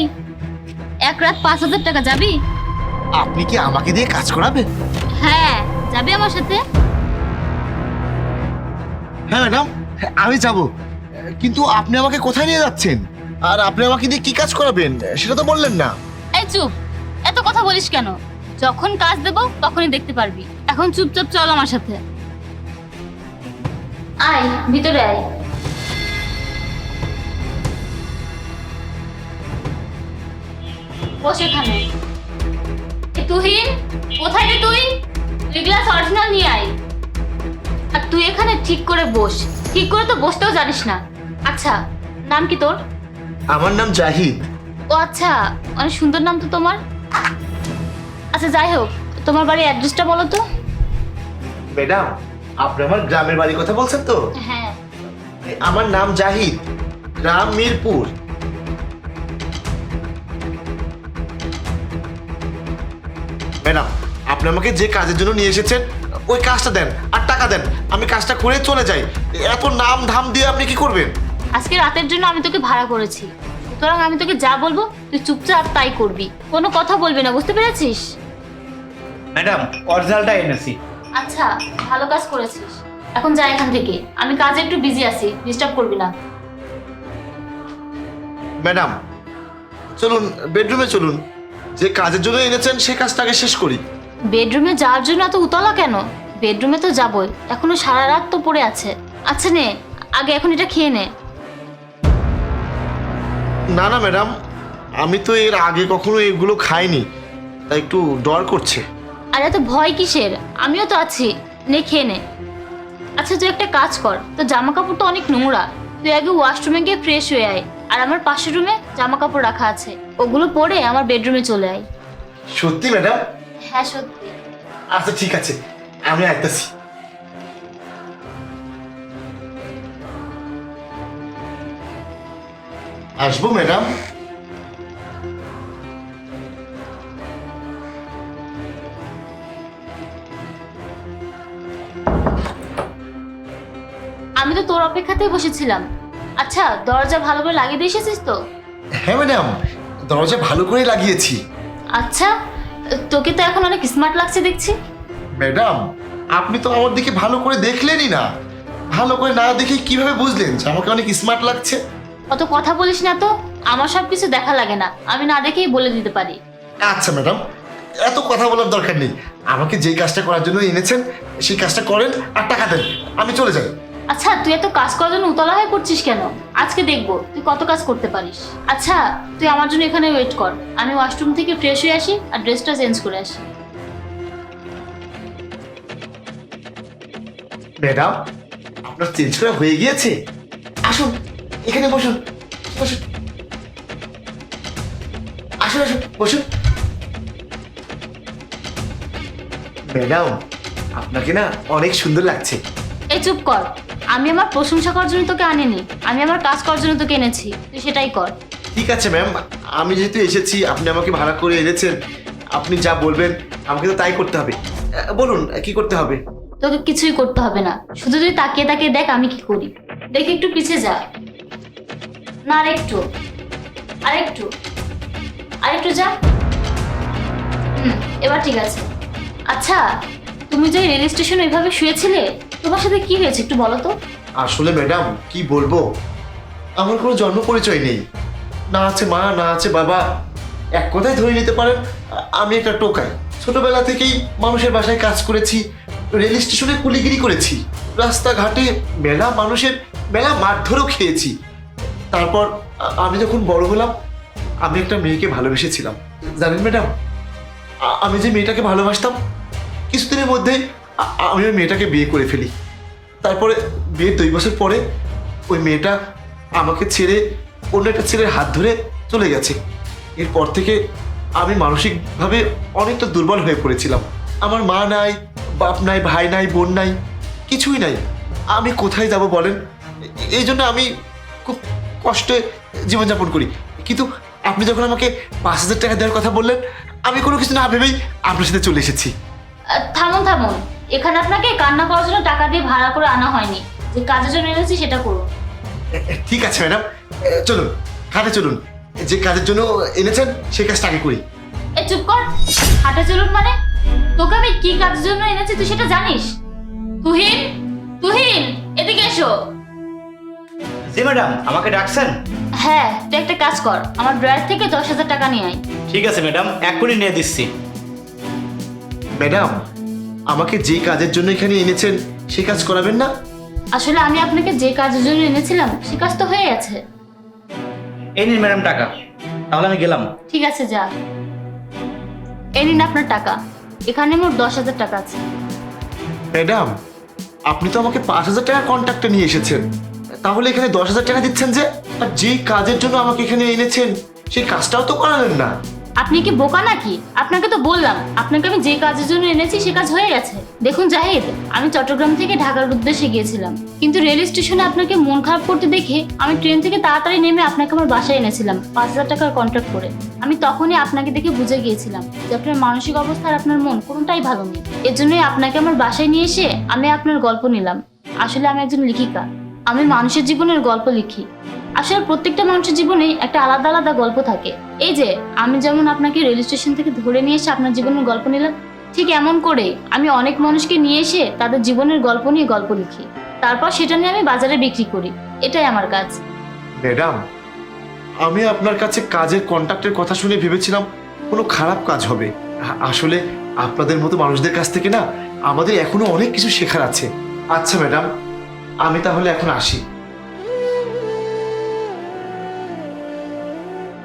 এই এক রাত পাঁচ হাজার টাকা যাবি? আপনি কি আমাকে দিয়ে কাজ করাবেন? হ্যাঁ যাবি আমার সাথে? হ্যাঁ ম্যাডাম আমি যাব। কিন্তু আপনি আমাকে কোথায় নিয়ে যাচ্ছেন? আর আপনি আমাকে দিয়ে কি কাজ করাবেন? সেটা তো বললেন না। এই চুপ এত কথা বলিস কেন? যখন কাজ দেব তখনই দেখতে পারবি। এখন চুপচাপ চল আমার সাথে। আয় ভিতরে আয়। বস এখানে। তুহিন কোথায় রে তুই? দুই গ্লাস অরিজিনাল নিয়ে আয়। আর তুই এখানে ঠিক করে বস। ঠিক করে তো বসতেও জানিস না। আচ্ছা নাম কি তোর? আমার নাম জাহিদ। ও আচ্ছা অনেক সুন্দর নাম তো তোমার। আচ্ছা যাই হোক তোমার বাড়ির অ্যাড্রেসটা বলো তো। ম্যাডাম আপনি আমার গ্রামের বাড়ির কথা বলছেন তো? হ্যাঁ। আমার নাম জাহিদ গ্রাম মিরপুর। ম্যাডাম আপনি আমাকে যে কাজের জন্য নিয়ে এসেছেন ওই কাজটা দেন আর টাকা দেন আমি কাজটা করে চলে যাই। এত নাম ধাম দিয়ে আপনি কি করবেন? আজকে রাতের জন্য আমি তোকে ভাড়া করেছি। সুতরাং আমি তোকে যা বলব তুই চুপচাপ তাই করবি। কোনো কথা বলবি না বুঝতে পেরেছিস? ম্যাডাম অরিজিনালটা এনেছি। আচ্ছা ভালো কাজ করেছিস। এখন যা এখান থেকে। আমি কাজে একটু বিজি আছি ডিস্টার্ব করবি না। ম্যাডাম চলুন বেডরুমে চলুন। যে কাজের জন্য এনেছেন সে কাজটাকে শেষ করি। বেডরুমে যাওয়ার জন্য এত উতলা কেন? বেডরুমে তো যাবই। এখনও সারা রাত তো পড়ে আছে। আচ্ছা নে আগে এখন এটা খেয়ে নে। না না ম্যাডাম আমি তো এর আগে কখনো এগুলো খাইনি। তাই একটু ডর করছে। আর এত ভয় কিসের? আমিও তো আছি। নে খেয়ে নে। আচ্ছা তুই একটা কাজ কর। তো জামা কাপড় তো অনেক নোংরা। তুই আগে ওয়াশরুমে গিয়ে ফ্রেশ হয়ে আয়। আর আমার পাশের রুমে জামা কাপড় রাখা আছে। ওগুলো পরে আমার বেডরুমে চলে আয়। সত্যি ম্যাডাম হ্যাঁ সত্যি। আচ্ছা ঠিক আছে। আমি আসতেছি আসব ম্যাডাম আমি তো তোর অপেক্ষাতেই বসেছিলাম। আচ্ছা দরজা ভালো করে লাগিয়ে দিয়ে এসেছিস তো? হ্যাঁ ম্যাডাম দরজা ভালো করে লাগিয়েছি। আচ্ছা তোকে তো এখন অনেক স্মার্ট লাগছে দেখছি। ম্যাডাম আপনি তো আমার দিকে ভালো করে দেখলেনই না। ভালো করে না দেখে কীভাবে বুঝলেন যে আমাকে অনেক স্মার্ট লাগছে? অত কথা বলিস না তো আমার সব কিছু দেখা লাগে না। আমি না দেখেই বলে দিতে পারি। আচ্ছা ম্যাডাম এত কথা বলার দরকার নেই। আমাকে যেই কাজটা করার জন্য এনেছেন সেই কাজটা করেন আর টাকা দেন। আমি চলে যাই। আচ্ছা তুই এত কাজ করার জন্য উতলা হয়ে পড়ছিস কেন? আজকে দেখব, তুই কত কাজ করতে পারিস। আচ্ছা তুই আমার জন্য এখানে ওয়েট কর। আমি ওয়াশরুম থেকে ফ্রেশ হয়ে আসি আর ড্রেসটা চেঞ্জ করে আসি। ম্যাডাম, আপনার চেঞ্জ করা হয়ে গিয়েছে? আসুন, এখানে বসুন বসুন। আসুন আসুন, বসুন। ম্যাডাম, আপনাকে না অনেক সুন্দর লাগছে। এই চুপ কর। আমি আমার প্রশংসা করার জন্য তোকে আনিনি। আমি আমার কাজ করার জন্য তোকে এনেছি। তুই সেটাই কর। ঠিক আছে ম্যাম আমি যেহেতু এসেছি আপনি আমাকে ভাড়া করে এনেছেন আপনি যা বলবেন আমাকে তো তাই করতে হবে। আহ, বলুন কি করতে হবে? তোকে কিছুই করতে হবে না। শুধু তুই তাকিয়ে তাকিয়ে দেখ আমি কি করি। দেখ একটু পিছে যা। না আর একটু। আর একটু। আর একটু যা। হুম এবার ঠিক আছে। আচ্ছা তুমি যে রেল স্টেশনে এভাবে শুয়েছিলে? তোমার সাথে কি হয়েছে একটু বলো তো? আসলে ম্যাডাম, কি বলব? আমার কোনো জন্ম পরিচয় নেই। না আছে মা, না আছে বাবা। এক কথায় ধরে নিতে পারেন, আমি একটা টোকাই। ছোটবেলা থেকেই মানুষের বাসায় কাজ করেছি, রেল স্টেশনে কুলিগিরি করেছি। রাস্তাঘাটে মেলা মানুষের, মেলা মারধরও খেয়েছি। তারপর আমি যখন বড় হলাম, আমি একটা মেয়েকে ভালোবেসেছিলাম। জানেন ম্যাডাম আমি যে মেয়েটাকে ভালোবাসতাম, কিছুদিনের মধ্যেই আ- আমি ওই মেয়েটাকে বিয়ে করে ফেলি। তারপরে বিয়ের দুই বছর পরে ওই মেয়েটা আমাকে ছেড়ে অন্য একটা ছেলের হাত ধরে চলে গেছে। এরপর থেকে আমি মানসিকভাবে অনেকটা দুর্বল হয়ে পড়েছিলাম। আমার মা নাই, বাপ নাই, ভাই নাই, বোন নাই, কিছুই নাই। আমি কোথায় যাব বলেন? এই জন্য আমি খুব কষ্টে জীবনযাপন করি। কিন্তু আপনি যখন আমাকে পাঁচ হাজার টাকা দেওয়ার কথা বললেন, আমি কোনো কিছু না ভেবেই আপনার সাথে চলে এসেছি। থামুন থামুন। এখানে আপনাকে কান্না করার জন্য টাকা দিয়ে ভাড়া করে আনা হয়নি। যে কাজের জন্য এনেছি সেটা করুন। ঠিক আছে ম্যাডাম। চলুন খাটে চলুন। যে কাজের জন্য এনেছেন সেই কাজটা আগে করি। এ চুপ কর। হাঁটা চলুন মানে? তোকে আমি কি কাজের জন্য এনেছি তুই সেটা জানিস? তুহিন তুহিন এদিকে এসো। জি ম্যাডাম আমাকে ডাকছেন? হ্যাঁ তুই একটা কাজ কর। আমার ড্রয়ার থেকে দশ হাজার টাকা নিয়ে আয়। ঠিক আছে ম্যাডাম এক্ষুনি নিয়ে দিচ্ছি। ম্যাডাম আমাকে যে কাজের জন্য এখানে এনেছেন সে কাজ করাবেন না? আসলে আমি আপনাকে যে কাজের জন্য এনেছিলাম সে কাজ তো হয়ে গেছে। এই নিন ম্যাডাম টাকা। তাহলে আমি গেলাম। ঠিক আছে যা। এই নিন আপনার টাকা। এখানে মোট দশ হাজার টাকা আছে। ম্যাডাম আপনি তো আমাকে পাঁচ হাজার টাকা কন্ট্যাক্টে নিয়ে এসেছেন। তাহলে এখানে দশ হাজার টাকা দিচ্ছেন যে আর যেই কাজের জন্য আমাকে এখানে এনেছেন সেই কাজটাও তো করালেন না। আপনি কি বোকা নাকি? আপনাকে তো বললাম, আপনাকে আমি যে কাজের জন্য এনেছি সে কাজ হয়ে গেছে। দেখুন জাহিদ, আমি চট্টগ্রাম থেকে ঢাকার উদ্দেশ্যে গিয়েছিলাম। কিন্তু রেল স্টেশনে আপনাকে মন খারাপ করতে দেখে আমি ট্রেন থেকে তাড়াতাড়ি নেমে আপনাকে আমার বাসায় এনেছিলাম, পাঁচ হাজার টাকার কন্ট্রাক্ট করে। আমি তখনই আপনাকে দেখে বুঝে গিয়েছিলাম যে আপনার মানসিক অবস্থা আর আপনার মন কোনোটাই ভালো নেই। এর জন্যই আপনাকে আমার বাসায় নিয়ে এসে আমি আপনার গল্প নিলাম। আসলে আমি একজন লেখিকা। আমি মানুষের জীবনের গল্প লিখি। আসলে প্রত্যেকটা মানুষের জীবনে একটা আলাদা আলাদা গল্প থাকে। এই যে, আমি যেমন আপনাকে রেল স্টেশন থেকে ধরে নিয়ে এসে আপনার জীবনের গল্প নিলাম, ঠিক এমন করে আমি অনেক মানুষকে নিয়ে এসে তাদের জীবনের গল্প নিয়ে গল্প লিখি। তারপর সেটা নিয়ে আমি বাজারে বিক্রি করি। এটাই আমার কাজ। ম্যাডাম, আমি আপনার কাছে কাজের কন্ট্যাক্টের কথা শুনে ভেবেছিলাম কোনো খারাপ কাজ হবে। আসলে আপনাদের মতো মানুষদের কাছ থেকে না, আমাদের এখনও অনেক কিছু শেখার আছে। আচ্ছা ম্যাডাম, আমি তাহলে এখন আসি।